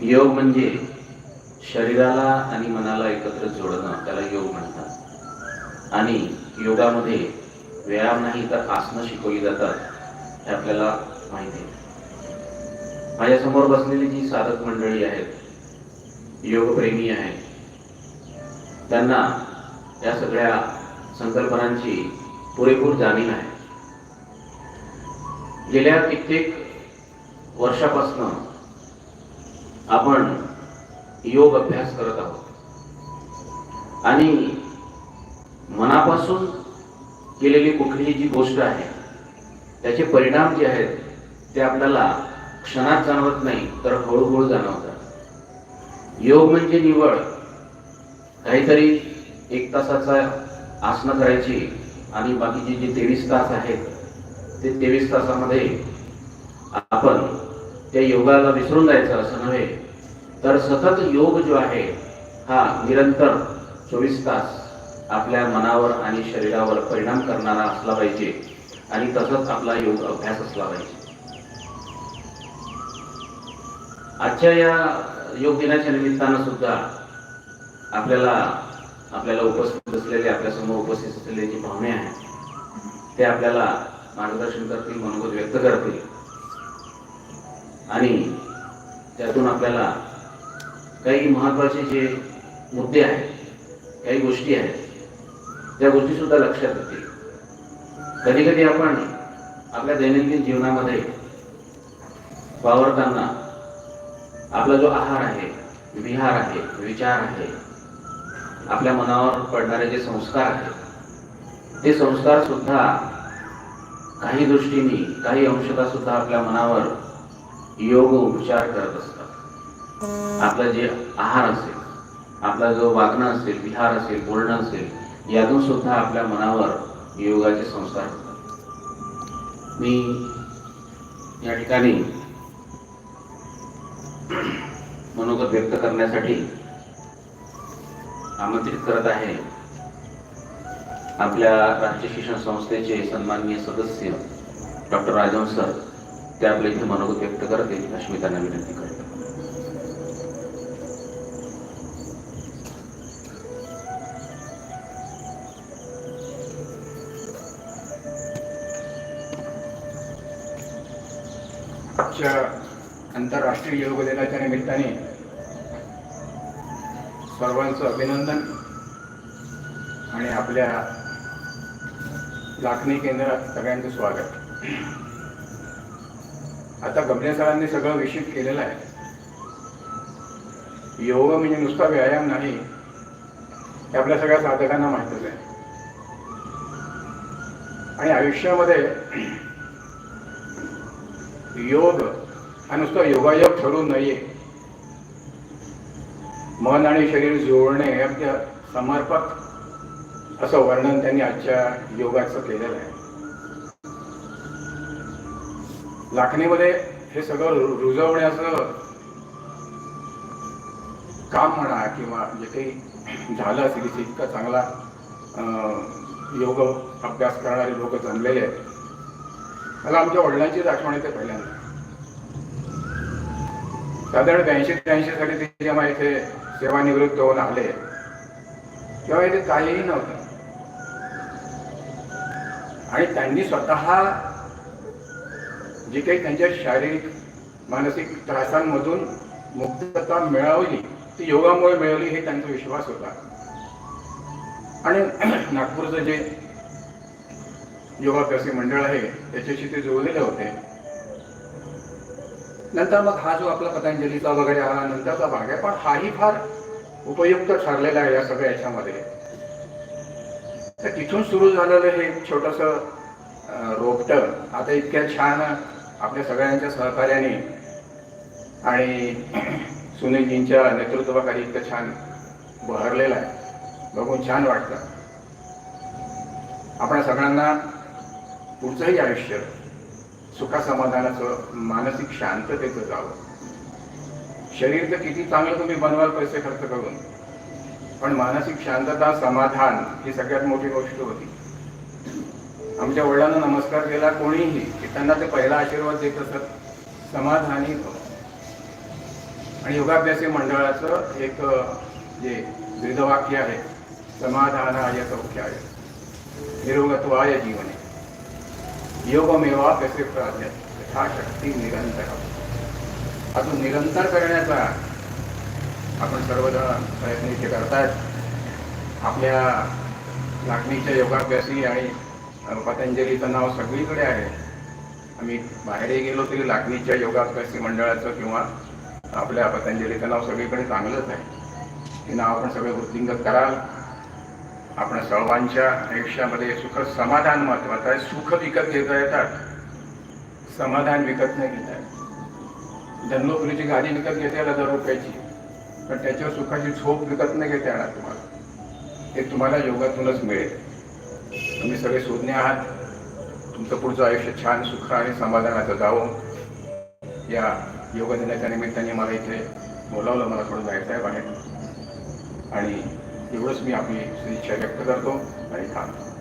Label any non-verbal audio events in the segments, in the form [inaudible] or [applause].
योग म्हणजे शरीराला आणि मनाला एकत्र जोडणं त्याला योग म्हणतात. आणि योगामध्ये व्यायाम नाही तर आसनं शिकवली जातात हे आपल्याला माहिती आहे. माझ्यासमोर बसलेली जी साधक मंडळी आहेत योगप्रेमी आहेत त्यांना या सगळ्या संकल्पनांची पुरेपूर जाणीव आहे. गेल्या कित्येक वर्षापासून आपण योग अभ्यास करत आहोत. आणि मनापासून केलेली कुठलीही जी गोष्ट आहे त्याचे परिणाम जे आहेत ते आपल्याला क्षणात जाणवत नाही तर हळूहळू जाणवतात. योग म्हणजे निवड काहीतरी एक तासाचा आसनं करायची आणि बाकीचे जे तेवीस तास आहेत ते तेवीस तासामध्ये आपण त्या योगाला विसरून जायचं असं नव्हे तर सतत योग जो आहे हा निरंतर चोवीस तास आपल्या मनावर आणि शरीरावर परिणाम करणारा असला पाहिजे आणि तसंच आपला योग अभ्यास असला पाहिजे. आजच्या या योग दिनाच्या निमित्तानं सुद्धा आपल्याला आपल्याला उपस्थित असलेले आपल्यासमोर उपस्थित असलेले जे भावने आहेत ते आपल्याला मार्गदर्शन करतील मनोगत व्यक्त करतील. आणि त्यातून आपल्याला काही महत्त्वाचे जे मुद्दे आहेत काही गोष्टी आहेत त्या गोष्टीसुद्धा लक्षात येतील. कधी कधी आपण आपल्या दैनंदिन जीवनामध्ये वावरताना आपला जो आहार आहे विहार आहे विचार आहे आपल्या मनावर पडणारे जे संस्कार आहेत ते संस्कार सुद्धा काही दृष्टीने काही अंशता सुद्धा आपल्या मनावर योग उपचार करत असतात. आपलं जे आहार असेल आपला जो वागणं असेल विहार असेल बोलणं असेल यातून सुद्धा आपल्या मनावर योगाचे संस्कार होतात. मी या ठिकाणी मनोगत व्यक्त करण्यासाठी आमंत्रित करत आहे आपल्या राज्य शिक्षण संस्थेचे सन्माननीय सदस्य डॉक्टर राजवंश सर. ते आपल्या इथे मनोगत व्यक्त करतील अशी मी त्यांना विनंती करतो. आजच्या आंतरराष्ट्रीय योग दिनाच्या निमित्ताने सर्वांचं अभिनंदन आणि आपल्या लाखणी केंद्रात सगळ्यांचं स्वागत. आता गमने सरांनी सगळं विशिष्ट केलेलं आहे. योग म्हणजे नुसता व्यायाम नाही हे आपल्या सगळ्या साधकांना माहितच आहे. आणि आयुष्यामध्ये योग हा नुसता योगायोग ठरून नाहीये. मन आणि शरीर जोडणे अगदी समर्पक असं वर्णन त्यांनी आजच्या योगाचं केलेलं आहे. लाखणीमध्ये हे सगळं रुजवण्याचं काम म्हणा किंवा जे काही झालं असेल इथे इतका चांगला योग अभ्यास करणारे लोक जमलेले आहेत. मला आमच्या वडिलांचीच आठवण येते पहिल्यांदा. साधारण ब्याऐंशी त्र्याऐंशी साली ते जेव्हा इथे सेवानिवृत्त होऊन आले तेव्हा इथे काहीही नव्हतं. आणि त्यांनी स्वतः जी काही त्यांच्या शारीरिक मानसिक त्रासांमधून मुक्तता मिळवली ती योगामुळे मिळवली हे त्यांचा विश्वास होता. आणि [clears throat] नागपूरचं जे योगाभ्यासी मंडळ आहे त्याच्याशी ते जुळलेले होते. नंतर मग हा जो आपला पतंजलीचा वगैरे हा नंतरचा भाग आहे पण हाही फार उपयुक्त ठरलेला आहे या सगळ्या याच्यामध्ये. तर तिथून सुरू झालेलं हे छोटस रोपटं आता इतक्या छान आपल्या सगळ्यांच्या सहकार्याने आणि सुनीलजींच्या नेतृत्वाखाली इतकं छान बहरलेला आहे. बघून छान वाटतं. आपण सगळ्यांना पुढचंही आयुष्य सुखासमाधानाचं मानसिक शांततेचं जावं. शरीर तर किती चांगलं तुम्ही बनवाल पैसे खर्च करून. पण मानसिक शांतता समाधान ही सगळ्यात मोठी गोष्ट होती. आमच्या वडिलांना नमस्कार केला कोणीही. त्यांना ते पहिला आशीर्वाद देत असत. समाधानी भव आणि योगाभ्यासी मंडळाचं एक जे वृद्धवाक्य आहे समाधानाय सौख्याय. निरोगत्वाय जीवने. योगमेवा कसे प्राध्या हा शक्ती निरंतर. अजून निरंतर करण्याचा आपण सर्वजण प्रयत्न इथे करतायत. आपल्या लागणीच्या योगाभ्यासी आणि पतंजलीचं नाव सगळीकडे आहे. आम्ही बाहेरही गेलो तरी लागणीच्या योगाभ्यासी मंडळाचं किंवा आपल्या पतंजलीचं नाव सगळीकडे चांगलंच आहे. हे नाव आपण सगळे वृद्धिंगत कराल. आपण सर्वांच्या आयुष्यामध्ये सुख समाधान महत्वाचं आहे. सुख विकत घेता येतात. समाधान विकत नाही घेता येत. जन्मपुरीची गाडी विकत घेता येईल हजार रुपयाची. पण त्याच्यावर सुखाची झोप विकत नाही घेता येणार तुम्हाला. हे तुम्हाला योगातूनच मिळेल. तुम्ही सगळे शोधणे आहात. तुमचं पुढचं आयुष्य छान सुख आणि समाधानाचं जावं. या योग दिनाच्या निमित्ताने मला इथे बोलावलं मला थोडं जायचं आहे बाहेर आणि एवढंच मी आपली सदिच्छा व्यक्त करतो आणि थांबतो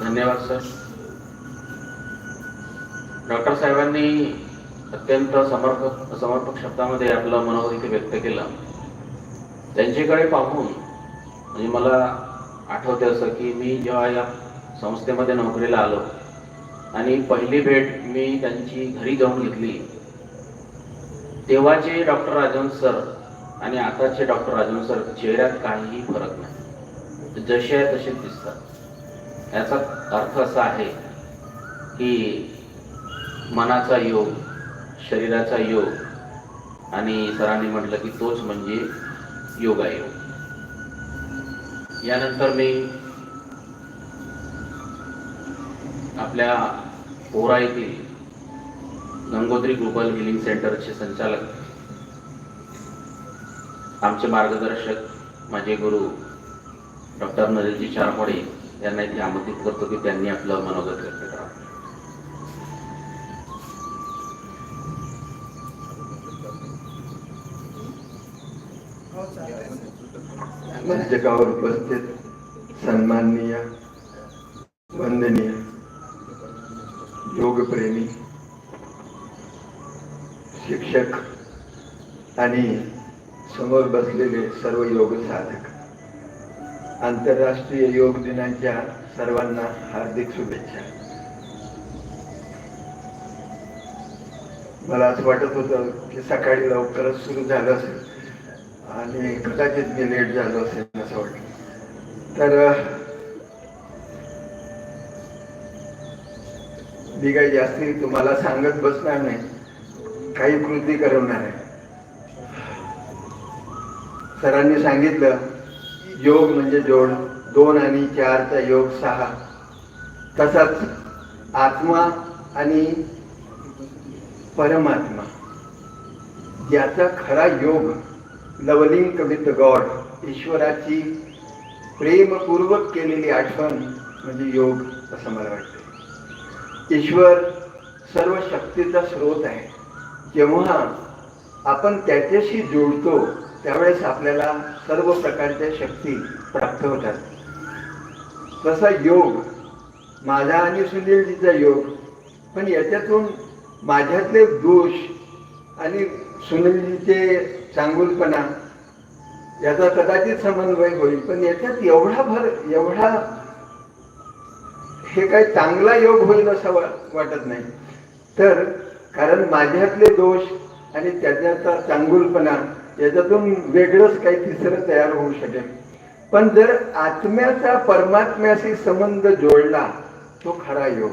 धन्यवाद सर. डॉक्टर साहेबांनी अत्यंत समर्पक समर्पक शब्दामध्ये आपलं मनोगत इथे व्यक्त केलं. त्यांच्याकडे पाहून म्हणजे मला आठवते असं की मी जेव्हा या संस्थेमध्ये नोकरीला आलो आणि पहिली भेट मी त्यांची घरी जाऊन घेतली तेव्हाचे डॉक्टर राजन सर आणि आताचे डॉक्टर राजन सर चेहऱ्यात काहीही फरक नाही. जसे आहे तसेच दिसतात. याचा अर्थ असा आहे की मनाचा योग शरीराचा योग आणि सरांनी म्हटलं की तोच म्हणजे योगायोग यानंतर मी आपल्या पोरा येथील गंगोत्री ग्लोबल हिलिंग सेंटरचे संचालक आमचे मार्गदर्शक माझे गुरु डॉक्टर नरेशजी चारमोडे यांना इथे आमंत्रित करतो की त्यांनी आपलं मनोगत व्यक्त करावं. मंचकावर उपस्थित सन्माननीय वंदनीय योगप्रेमी शिक्षक आणि समोर बसलेले सर्व योग साधक आंतरराष्ट्रीय योग दिनाच्या सर्वांना हार्दिक शुभेच्छा. मला असं वाटत होतं की सकाळी लवकरच सुरू झालं असेल आणि कदाचित मी लेट झालो असेल. तर मी काही जास्ती तुम्हाला सांगत बसणार नाही. काही कृती करवणार आहे. सरांनी सांगितलं योग म्हणजे जोड. दोन आणि चारचा योग सहा. तसाच आत्मा आणि परमात्मा. याचा खरा योग लवलिंग विथ गॉड ईश्वराची प्रेमपूर्वक केलेली आठवण म्हणजे योग असं मला वाटतं. ईश्वर सर्व शक्तीचा स्रोत आहे. जेव्हा आपण त्याच्याशी जोडतो त्यावेळेस आपल्याला सर्व प्रकारच्या शक्ती प्राप्त होतात. तसा योग माझा आणि सुनीलजीचा योग पण याच्यातून माझ्यातले दोष आणि सुनीलजीचे चांगुलपणा याचा कदाचित समन्वय होईल. पण याच्यात एवढा भर एवढा हे काही चांगला योग होईल असं वाटत नाही. तर कारण माझ्यातले दोष आणि त्याच्याचा चांगुलपणा याच्यातून वेगळंच काही तिसरं तयार होऊ शकेल. पण जर आत्म्याचा परमात्म्याशी संबंध जोडला तो खरा योग.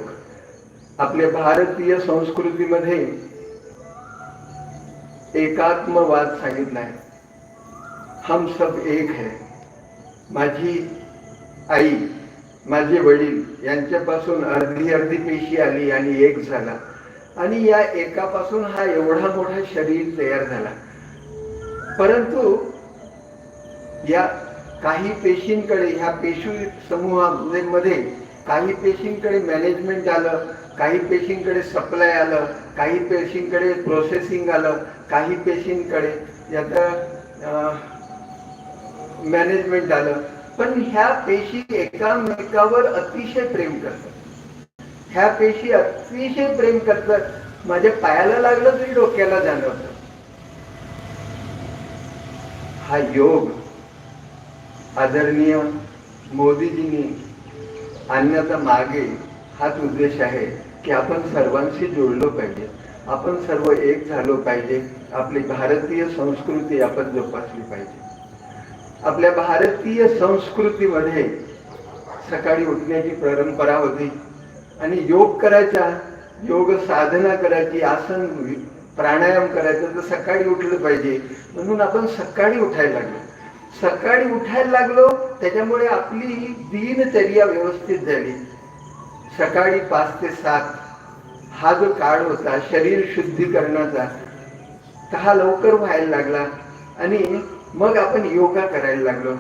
आपल्या भारतीय संस्कृतीमध्ये एकात्मवाद सांगितलाय हम सब एक है। माझी आई माझे वडील यांच्यापासून अर्धी अर्धी पेशी आली आणि एक झाला. आणि या एकापासून हा एवढा मोठा शरीर तयार झाला. परंतु या काही पेशींकडे ह्या पेशी समूहामध्ये काही पेशींकडे मॅनेजमेंट आलं काही पेशींकडे सप्लाय आलं काही पेशींकडे प्रोसेसिंग आलं काही पेशींकडे याचं मॅनेजमेंट आलं पण ह्या पेशी एकामेकावर अतिशय प्रेम करतात. ह्या पेशी अतिशय प्रेम करतात. माझ्या पायाला लागलं तरी डोक्याला जाणवतं हा योग आदरणीय मोदीजींनी आणण्याचा मागे हाच उद्देश आहे की आपण सर्वांशी जुळलो पाहिजे. आपण सर्व एक झालो पाहिजे. आपली भारतीय संस्कृती आपण जोपासली पाहिजे. आपल्या भारतीय संस्कृतीमध्ये सकाळी उठण्याची परंपरा होती आणि योग करायचा योग साधना करायची आसन प्राणायाम करायचं तर सकाळी उठलं पाहिजे. म्हणून आपण सकाळी उठायला लागलो. सकाळी उठायला लागलो त्याच्यामुळे आपली दिनचर्या व्यवस्थित झाली. सकाळी पाच ते सात हा जो काळ होता शरीर शुद्धीकरणाचा तर हा लवकर व्हायला लागला. आणि मग आपण योगा करायला लागलो.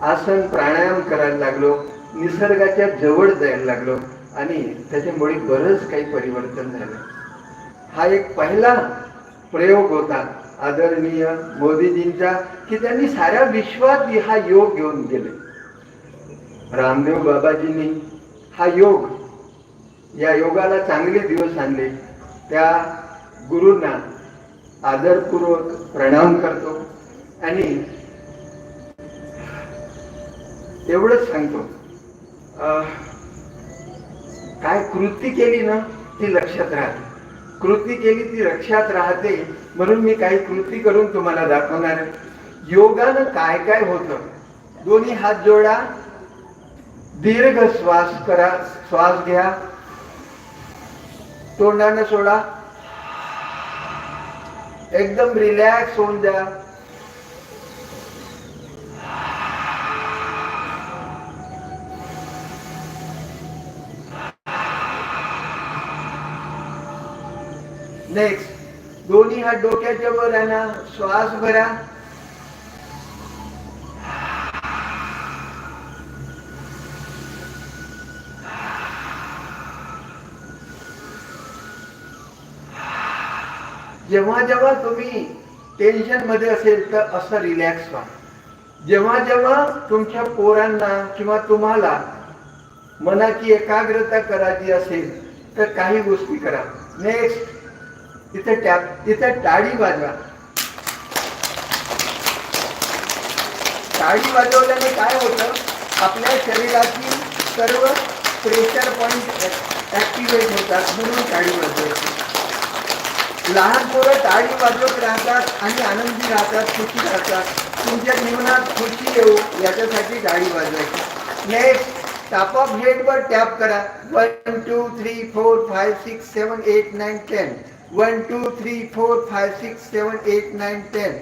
आसन प्राणायाम करायला लागलो. निसर्गाच्या जवळ जायला लागलो. आणि त्याच्यामुळे बरंच काही परिवर्तन झालं. हा एक पहिला प्रयोग होता आदरणीय मोदीजींचा की त्यांनी साऱ्या विश्वात हा योग घेऊन गेले. रामदेव बाबाजींनी हा योग या योगाला चांगले दिवस आणले. त्या गुरूंना आदरपूर्वक प्रणाम करतो. आणि एवढंच सांगतो. काय कृती केली ना ती लक्षात राहते. कृती केली ती लक्षात राहते म्हणून मी काही कृती करून तुम्हाला दाखवणार आहे. योगानं काय काय होतं? दोन्ही हात जोडा. दीर्घ श्वास करा श्वास घ्या. तोंडानं सोडा. एकदम रिलॅक्स होऊन द्या नेक्स्ट दोन्ही हात डोक्याच्या वर आणा श्वास भरा. जेव्हा जेव्हा तुम्ही टेन्शनमध्ये असेल तर असं रिलॅक्स व्हा. जेव्हा जेव्हा तुमच्या पोरांना किंवा तुम्हाला मनाची एकाग्रता करायची असेल तर काही गोष्टी करा. नेक्स्ट तिथे टॅप तिथे टाळी वाजवा. टाळी वाजवल्याने काय होतं? आपल्या शरीराची सर्व प्रेशर पॉईंट ऍक्टिव्हेट होतात म्हणून टाळी वाजवायची. लहान पोरं टाळी वाजवत राहतात आणि आनंदी राहतात खुशी राहतात. तुमच्या जीवनात खुशी येऊ याच्यासाठी टाळी वाजवायची. नेक्स्ट टॉप ऑफ हेडवर टॅप करा. One two three four five six seven eight nine ten one two three four five six seven eight nine ten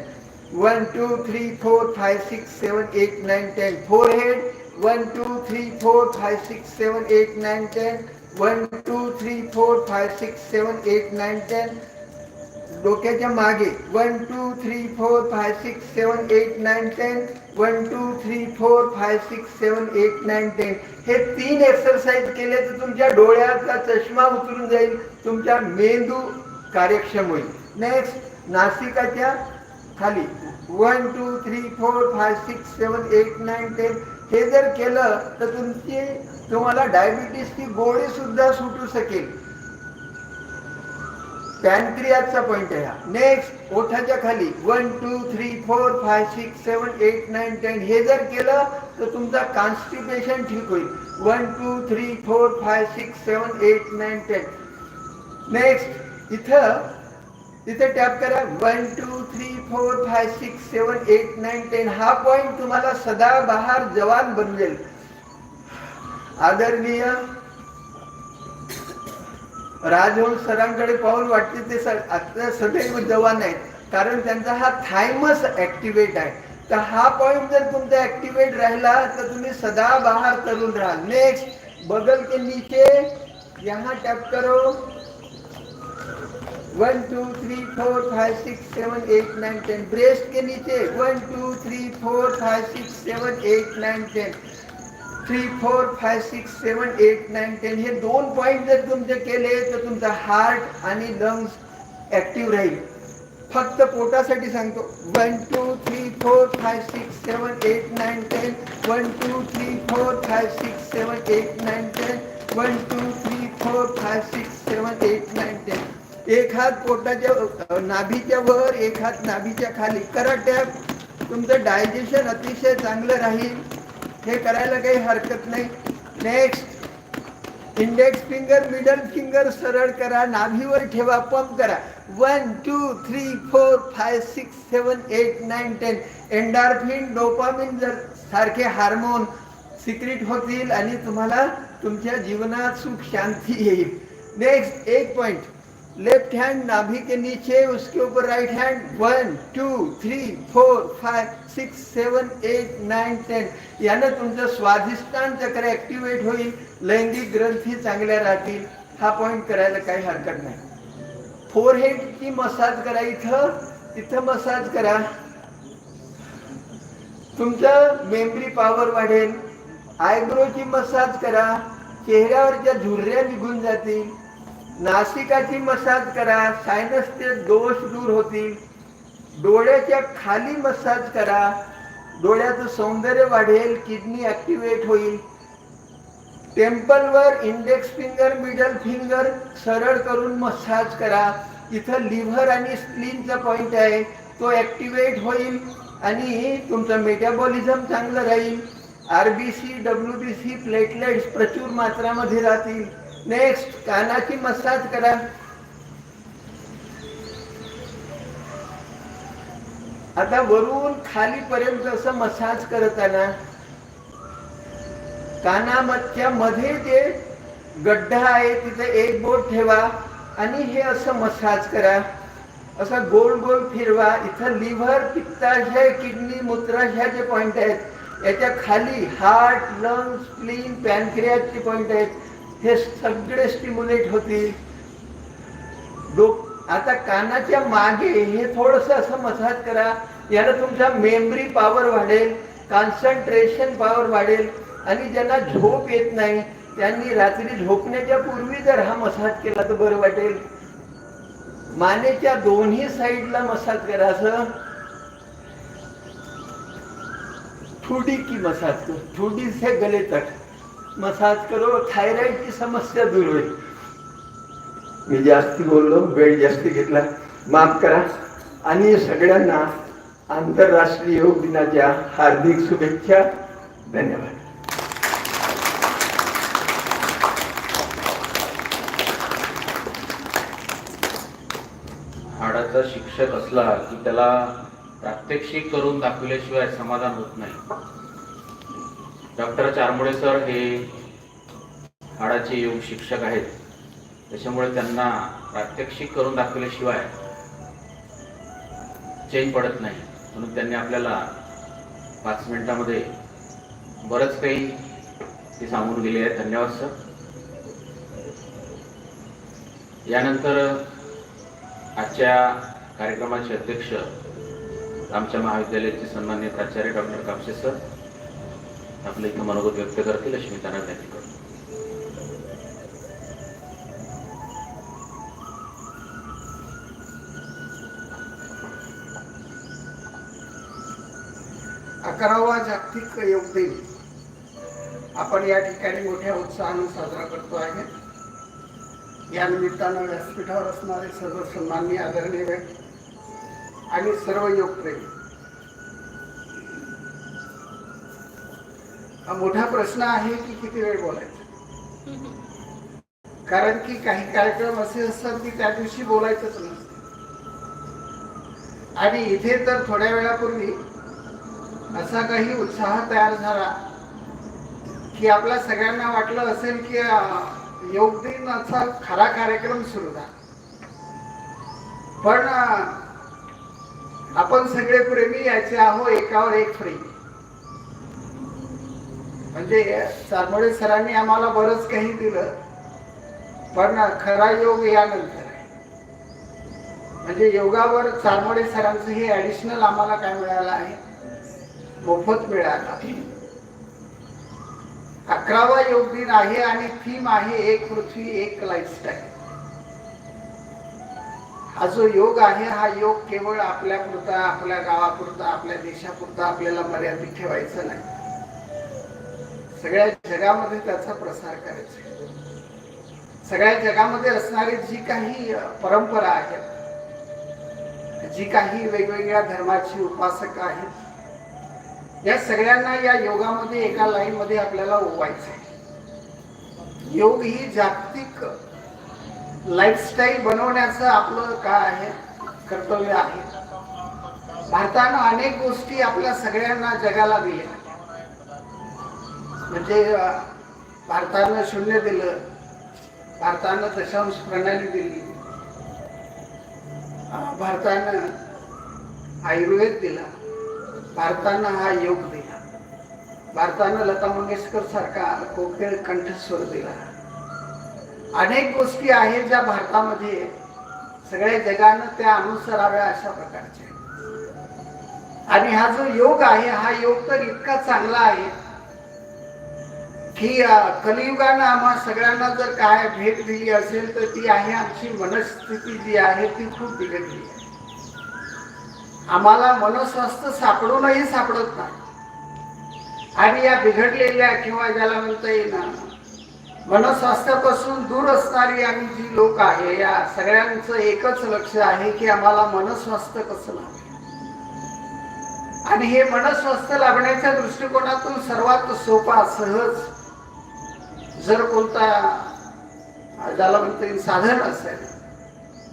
one two three four five six seven eight nine ten forehead one two three four five six seven eight nine ten one two three four five six seven eight nine ten डोक्याच्या मागे one two three four five six seven eight nine ten one two three four five six seven eight nine ten हे तीन exercise केले तर तुमच्या डोळ्याचा चष्मा उतरून जाईल. तुमच्या मेंदू कार्यक्षम होईल नेक्स्ट नासिकाच्या खाली. One two three four five six seven eight nine ten हे जर केलं तर तुमची तुम्हाला डायबिटीसची गोळी सुद्धा सुटू शकेल. पॅनक्रियाचा पॉईंट आहे हा. नेक्स्ट ओठाच्या खाली. One two three four five six seven eight nine ten हे जर केलं तर तुमचा कॉन्स्टिपेशन ठीक होईल. One two three four five six seven eight nine ten next इथं तिथे टॅप करा. One two three four five six seven eight nine ten हा पॉइंट तुम्हाला सदाबहार जवान बनवेल. आदरणीय राजहंस सरांकडे पाहून वाटते ते आता सदैव जवान आहेत. कारण त्यांचा हा थायमस ऍक्टिवेट आहे. तर हा पॉइंट जर तुमचा ऍक्टिवेट राहिला तर तुम्ही सदा बहार तरुण राहाल. नेक्स्ट बगल के नीचे. यहाँ टॅप करो. One two three four five six seven eight nine ten breast के नीचे. One two three four five six seven eight nine ten three four five six seven eight nine ten हे दोन point जर तुमचे केले तर तुमचा heart आणि lungs active राहील. फक्त पोटासाठी सांगतो. One two three four five six seven eight nine ten one two three four five six seven eight nine ten one two three four five six seven eight nine ten एक हात पोटाच्या नाभीच्या वर एक हात नाभीच्या खाली. करा टॅप तुमचं digestion अतिशय चांगलं राहील. हे करायला काही हरकत नाही. Next index finger middle finger सरळ करा. नाभीवर ठेवा पंप करा. One two three four five six seven eight nine ten endorphin dopamine जर सारखे हार्मोन सिक्रेट होतील आणि तुम्हाला तुमच्या जीवनात सुख शांती येईल. नेक्स्ट एक पॉइंट लेफ्ट हैंड नाभि के नीचे उसके ऊपर right hand one two three four five six seven eight nine ten यानं तुमचं स्वाधिष्ठान चक्र ॲक्टिवेट होईल. लैंगिक ग्रंथी चांगल्या राहतील. हा पॉईंट करायला काही हरकत नाही. फोर हेडची मसाज करा इथं. इथं मसाज करा. तुमचं मेमरी पॉवर वाढेल. आयब्रोची मसाज करा. चेहऱ्यावरच्या झुर्ऱ्या निघून जातील. नाशिकाची मसाज करा सायनसचे दोष दूर होतील. डोळ्याच्या खाली मसाज करा. डोळ्याचं सौंदर्य वाढेल किडनी ऍक्टिव्हेट होईल. टेम्पलवर इंडेक्स फिंगर मिडल फिंगर सरळ करून मसाज करा. इथं लिव्हर आणि स्प्लिनचा पॉइंट आहे. तो ऍक्टिव्हेट होईल आणि तुमचं मेटाबॉलिझम चांगलं राहील. RBC W B C platelets प्रचूर मात्रामध्ये राहतील. नेक्स्ट कानाची मसाज करा. आता वरून खालीपर्यंत असं मसाज करताना कानामधच्या मध्ये जे गड्डा आहे तिथे एक बोट ठेवा आणि हे असं मसाज करा. असं गोल गोल फिरवा. इथं लिव्हर पित्ताशय किडनी मूत्राशयाचे पॉइंट आहेत याच्या खाली हार्ट लंग्स स्प्लीन पॅनक्रियाचे पॉइंट आहेत. हे सगळे स्टिम्युलेट होतील. डोक आता कानाच्या मागे हे थोडस असं मसाज करा. यानं तुमचा मेमरी पॉवर वाढेल कॉन्सन्ट्रेशन पॉवर वाढेल. आणि ज्यांना झोप येत नाही त्यांनी रात्री झोपण्याच्या पूर्वी जर हा मसाज केला तर बरं वाटेल. मानेच्या दोन्ही साईडला मसाज करा असं. ठुडी की मसाज कर ठुडी से गले तक मसाज करो थायरॉइडची समस्या दूर होईल मी जास्ती बोललो वेळ जास्ती घेतला. माफ करा. आणि सगळ्यांना आंतरराष्ट्रीय योग दिनाच्या हार्दिक शुभेच्छा. धन्यवाद. हाडाचा शिक्षक असला की त्याला प्रात्यक्षिक करून दाखवल्याशिवाय समाधान होत नाही. डॉक्टर चारमोडे सर हे हाडाचे योग शिक्षक आहेत. त्याच्यामुळे त्यांना प्रात्यक्षिक करून दाखवल्याशिवाय चैन पडत नाही. म्हणून त्यांनी आपल्याला पाच मिनिटामध्ये बरंच काही ते सांगून गेले आहे धन्यवाद सर. यानंतर आजच्या कार्यक्रमाचे अध्यक्ष आमच्या महाविद्यालयाचे सन्मान्य प्राचार्य डॉक्टर कापसे सर. आपलं इथं मनोगत व्यक्त करतील अशी मी त्यांना विनंती करतो अकरावा जागतिक योग दिन. आपण या ठिकाणी मोठ्या उत्साहाने साजरा करतो आहे. या निमित्तानं व्यासपीठावर असणारे सर्व सन्माननीय आदरणीय व्यक्ती आणि सर्व योगप्रेमी हा मोठा प्रश्न आहे की किती वेळ बोलायचं? कारण की काही कार्यक्रम असे असतात की त्या दिवशी बोलायचंच नसतं. आणि इथे तर थोड्या वेळापूर्वी असा काही उत्साह तयार झाला की आपल्या सगळ्यांना वाटलं असेल की योग दिनाचा खरा कार्यक्रम सुरू झाला. पण आपण सगळे प्रेमी याचे आहो एकावर एक फ्री म्हणजे चारमळे सरांनी आम्हाला बरंच काही दिलं. पण खरा योग यानंतर म्हणजे योगावर चारमोडे सरांचं हे ऍडिशनल आम्हाला काय मिळालं आहे? मोफत मिळाला. अकरावा योग दिन आहे आणि थीम आहे एक पृथ्वी एक लाईफस्टाईल हा जो योग आहे हा योग केवळ आपल्यापुरता आपल्या गावापुरता आपल्या देशापुरता आपल्याला मर्यादित ठेवायचं नाही. सगळ्या जगामध्ये त्याचा प्रसार करायचा. आहे. सगळ्या जगामध्ये असणारी जी काही परंपरा आहे जी काही वेगवेगळ्या धर्माची उपासक आहेत या सगळ्यांना या योगामध्ये एका लाईन मध्ये आपल्याला ओवायचं आहे योग ही जागतिक लाईफस्टाईल बनवण्याचं आपलं काय आहे? कर्तव्य आहे. भारतानं अनेक गोष्टी आपल्या सगळ्यांना जगाला दिल्या. म्हणजे भारतानं शून्य दिलं. भारतानं दशांश प्रणाली दिली. भारतानं आयुर्वेद दिला. भारतानं हा योग दिला. भारतानं लता मंगेशकर सारखा कोकिळ कंठस्वर दिला. अनेक गोष्टी आहेत ज्या भारतामध्ये सगळ्या जगानं त्या अनुसराव्या अशा प्रकारच्या आणि हा जो योग आहे हा योग तर इतका चांगला आहे की कलियुगानं आम्हा सगळ्यांना जर काय भेट दिली असेल तर ती आहे आमची मनस्थिती जी आहे ती खूप बिघडली. आहे आम्हाला मनस्वास्थ्य सापडूनही सापडत नाही. आणि या बिघडलेल्या किंवा ज्याला म्हणता येईल मनस्वास्थ्यापासून दूर असणारी आम्ही जी लोक आहे या सगळ्यांचं एकच लक्ष आहे की आम्हाला मनस्वास्थ्य कसं लाभेल. आणि हे मनस्वास्थ्य लाभण्याच्या दृष्टिकोनातून सर्वात सोपा सहज जर कोणता ज्याला म्हणता येईल साधन असेल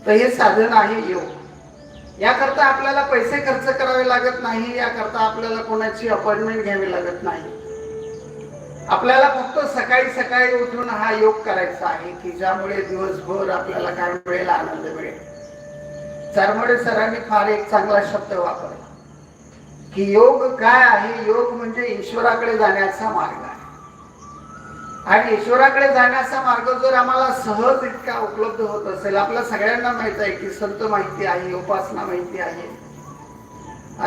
तर हे साधन आहे योग याकरता आपल्याला पैसे खर्च करावे लागत नाही याकरता आपल्याला कोणाची अपॉइंटमेंट घ्यावी लागत नाही. आपल्याला फक्त सकाळी सकाळी उठून हा योग करायचा आहे की ज्यामुळे दिवसभर आपल्याला काय मिळेल? आनंद मिळेल. चारमडे सरांनी फार एक चांगला शब्द वापरला की योग काय आहे? योग म्हणजे ईश्वराकडे जाण्याचा मार्ग आहे. आणि ईश्वराकडे जाण्याचा मार्ग जर आम्हाला सहज इतका उपलब्ध होत असेल आपल्या सगळ्यांना माहीत आहे की संत माहिती आहे उपासना माहिती आहे.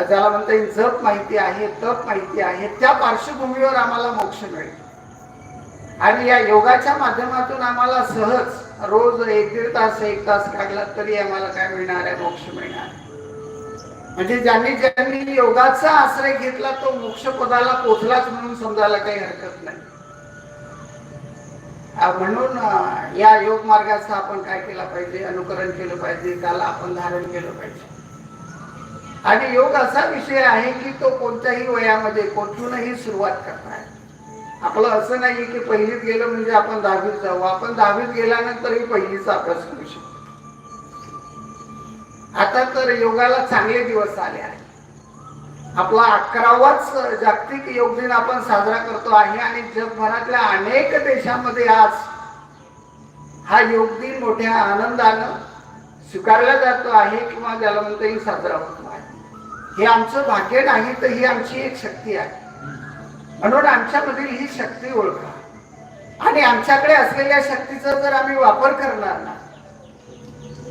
ज्याला म्हणता येईल जप माहिती आहे तप माहिती आहे त्या पार्श्वभूमीवर आम्हाला मोक्ष मिळेल. आणि या योगाच्या माध्यमातून आम्हाला सहज रोज एक दीड तास एक तास काढला तरी आम्हाला काय मिळणार आहे? मोक्ष मिळणार. म्हणजे ज्यांनी ज्यांनी योगाचा आश्रय घेतला तो मोक्षपदाला पोचलाच म्हणून समजायला काही हरकत नाही. म्हणून या योग मार्गाचं आपण काय केलं पाहिजे अनुकरण केलं पाहिजे त्याला आपण धारण केलं पाहिजे. आणि योग असा विषय आहे की तो कोणत्याही वयामध्ये कोठूनही सुरुवात करताय आपलं असं नाही की पहिलीत गेलं म्हणजे आपण दहावीत जाऊ. आपण दहावीत गेल्यानंतरही पहिलीचा अभ्यास करू शकतो. आता तर योगाला चांगले दिवस आले आहेत. आपला अकरावाच जागतिक योग दिन आपण साजरा करतो आहे आणि जगभरातल्या अनेक देशामध्ये आज हा योग दिन मोठ्या आनंदानं स्वीकारला जातो आहे किंवा ज्याला म्हणता येईल साजरा होतो आहे. हे आमचं भाग्य नाही तर ही आमची एक शक्ती आहे. म्हणून आमच्यामधील ही शक्ती ओळखा. आणि आमच्याकडे असलेल्या शक्तीचा जर आम्ही वापर करणार ना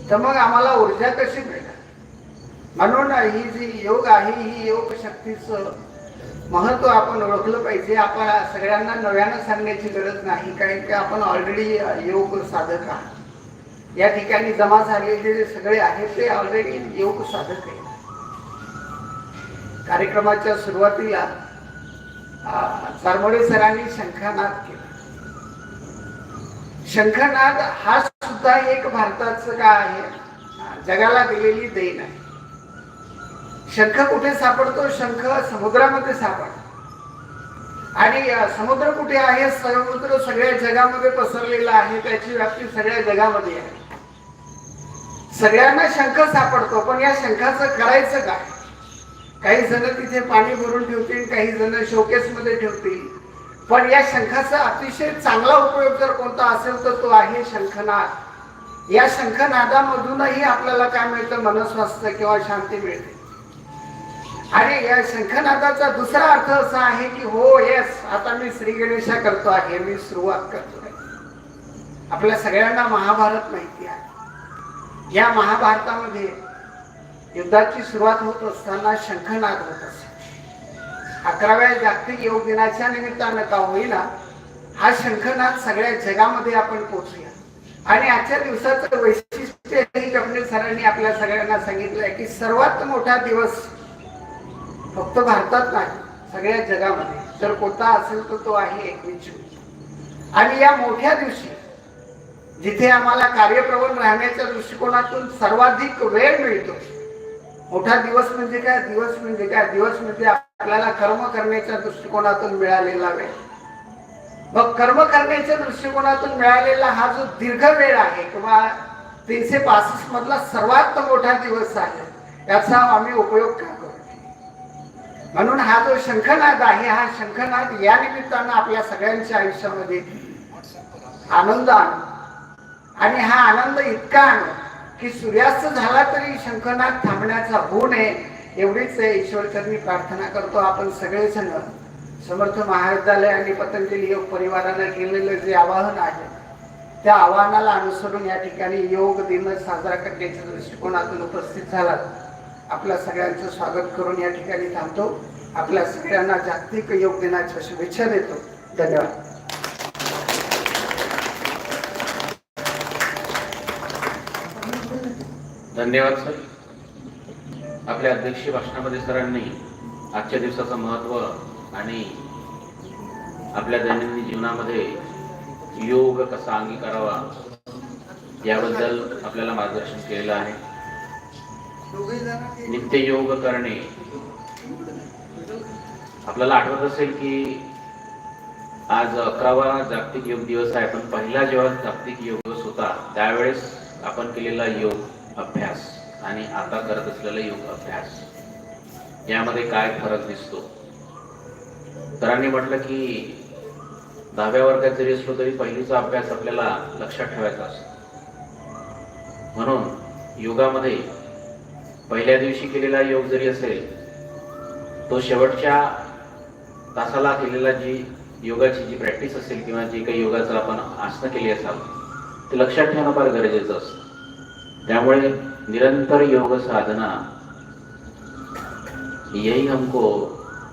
तर मग आम्हाला ऊर्जा कशी मिळणार? म्हणून ही जी योग आहे ही योग शक्तीचं महत्त्व आपण ओळखलं पाहिजे. आपण सगळ्यांना नव्यानं सांगण्याची गरज नाही कारण की आपण ऑलरेडी योग साधक आहात. या ठिकाणी जमा झालेले जे सगळे आहेत ते ऑलरेडी योग साधक आहेत. कार्यक्रमाच्या सुरुवातीला चारमोडे सरांनी शंखानाद केला. शंखनाद हा सुद्धा एक भारताचं का आहे? जगाला दिलेली देण आहे. शंख कुठे सापडतो? शंख समुद्रामध्ये सापडतो. आणि समुद्र कुठे आहे? समुद्र सगळ्या जगामध्ये पसरलेला आहे. त्याची व्याप्ती सगळ्या जगामध्ये आहे. सगळ्यांना शंख सापडतो पण या शंखाचं करायचं काय? काही जण तिथे पाणी भरून ठेवतील काही जण शोकेस मध्ये ठेवतील. पण या शंखाचा अतिशय चांगला उपयोग जर कोणता असेल तर तो आहे शंखनाद. या शंखनादामधूनही आपल्याला काय मिळतं? मनस्वास्थ्य किंवा शांती मिळते. आणि या शंखनादाचा दुसरा अर्थ असा आहे की हो येस आता मी श्री गणेशा करतो आहे मी सुरुवात करतो आहे. आपल्या सगळ्यांना महाभारत माहिती आहे. या महाभारतामध्ये युद्धाची सुरुवात होत असताना शंखनाद होत असे. अकराव्या जागतिक योग दिनाच्या निमित्तानं का होईना हा शंखनाद सगळ्या जगामध्ये आपण पोचूया आणि आजच्या दिवसाचं वैशिष्ट्य सरांनी आपल्या सगळ्यांना सांगितलंय की सर्वात मोठा दिवस फक्त भारतात नाही सगळ्या जगामध्ये. जर कोणता असेल तर तो आहे एकवीस जून आणि या मोठ्या दिवशी जिथे आम्हाला कार्यप्रवण राहण्याच्या दृष्टिकोनातून सर्वाधिक वेळ मिळतो मोठा दिवस म्हणजे काय? दिवस म्हणजे काय? दिवस म्हणजे आपल्याला कर्म करण्याच्या दृष्टिकोनातून मिळालेला वेळ. मग कर्म करण्याच्या दृष्टिकोनातून मिळालेला हा जो दीर्घ वेळ आहे किंवा तीनशे पासष्ट मधला सर्वात मोठा दिवस आहे याचा आम्ही उपयोग करतो. म्हणून हा जो शंखनाद आहे हा शंखनाद या निमित्तानं आपल्या सगळ्यांच्या आयुष्यामध्ये आनंद आणो. आणि हा आनंद इतका आणो की सूर्यास्त झाला तरी शंखनाद थांबण्याचा होऊ नये एवढीच ईश्वरचरणी प्रार्थना करतो आपण सगळेजण. समर्थ महाविद्यालय आणि पतंजली योग परिवारानं केलेलं जे आवाहन आहे त्या आव्हानाला अनुसरून या ठिकाणी योग दिन साजरा करण्याच्या दृष्टिकोनातून उपस्थित झाला. आपल्या सगळ्यांचं स्वागत करून या ठिकाणी थांबतो. आपल्या सगळ्यांना जागतिक योग दिनाच्या शुभेच्छा देतो. धन्यवाद. धन्यवाद सर. आपल्या अध्यक्षीय भाषणामध्ये सरांनी आजच्या दिवसाचं महत्त्व आणि आपल्या दैनंदिन जीवनामध्ये योग कसा अंगीकारावा याबद्दल आपल्याला मार्गदर्शन केलेलं आहे. नित्य योग करणे. आपल्याला आठवत असेल की आज अकरावा जागतिक योग दिवस आहे पण पहिला जेव्हा जागतिक योग दिवस होता त्यावेळेस आपण केलेला योग अभ्यास आणि आता करत असलेला योग अभ्यास. यामध्ये काय फरक दिसतो? सरांनी म्हटलं की दहाव्या वर्गात जरी असलो तरी पहिलीचा अभ्यास आपल्याला लक्षात ठेवायचा असतो. म्हणून योगामध्ये पहिल्या दिवशी केलेला योग जरी असेल तो शेवटच्या तासाला केलेला जी योगाची जी प्रॅक्टिस असेल किंवा जे काही योगाचं आपण आसनं केली असाल ते लक्षात ठेवणं फार गरजेचं असतं. त्यामुळे निरंतर योग साधना यही हमको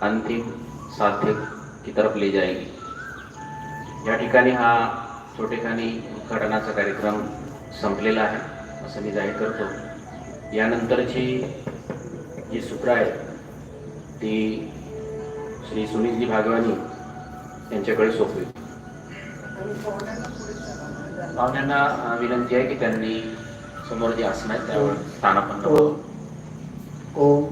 अंतिम साध्य की तरफ ले जाएगी. या ठिकाणी हा छोटेखानी उद्घाटनाचा कार्यक्रम संपलेला आहे असं मी जाहीर करतो. यानंतरची जी सूत्र आहेत ती श्री सुनीलजी भागवानी यांच्याकडे सोपवी पाहुण्यांना विनंती आहे की त्यांनी समोर जे आसन आहेत त्यावर स्थानापन्न ओम